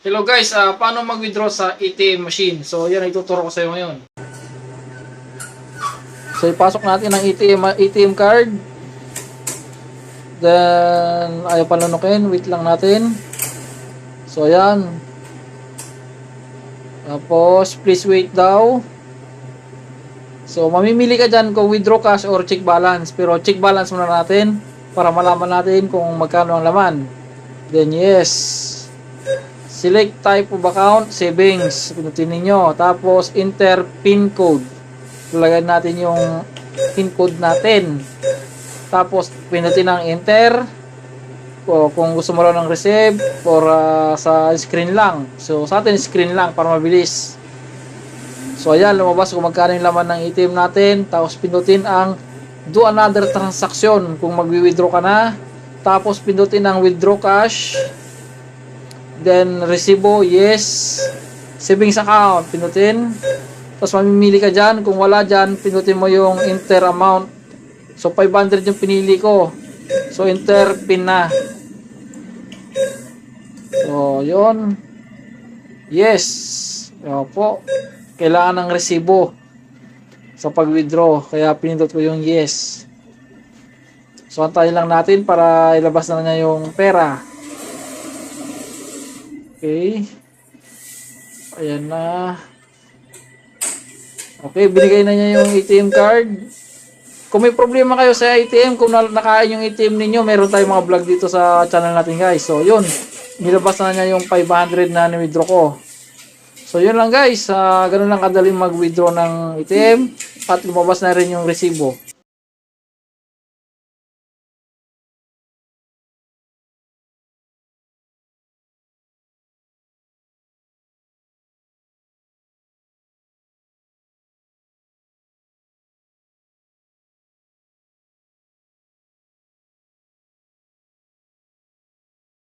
Hello guys, ah, paano mag-withdraw sa ATM machine? So yan ituturo ko sa iyo ngayon. So ipasok natin ang ATM ATM card. Then ayaw panunukin, wait lang natin. So ayan. Tapos please wait daw. So mamimili ka dyan kung withdraw cash or check balance. Pero check balance muna natin para malaman natin kung magkano ang laman. Then yes. Select type of account, savings. Pinutin ninyo. Tapos, enter PIN code. Lagyan natin yung PIN code natin. Tapos, pinutin ang enter. O, kung gusto mo lang ng receive or ah, sa screen lang. So, sa atin, screen lang para mabilis. So, ayan, lumabas kung magkano yung laman ng ATM natin. Tapos, pinutin ang do another transaction kung magwi-withdraw ka na. Tapos, pinutin ang withdraw cash. Then, resibo, yes. Savings account, pinutin. Tapos, mamimili ka dyan. Kung wala dyan, pinutin mo yung enter amount. So, 500 yung pinili ko. So, enter pin na. So, yun. Yes. Opo. Kailangan ng resibo sa pag-withdraw. Kaya pinindot ko yung yes. So, antayin lang natin para ilabas na niya yung pera. Okay. Ayan na. Okay, binigay na niya yung ATM card. Kung may problema kayo sa ATM, kung na- nakain yung ATM ninyo, meron tayong mga vlog dito sa channel natin guys. So, yun. Nilabas na niya yung 500 na ni-withdraw ko. So, yun lang guys. Ah, ganun lang kadaling mag-withdraw ng ATM. At lumabas na rin yung resibo.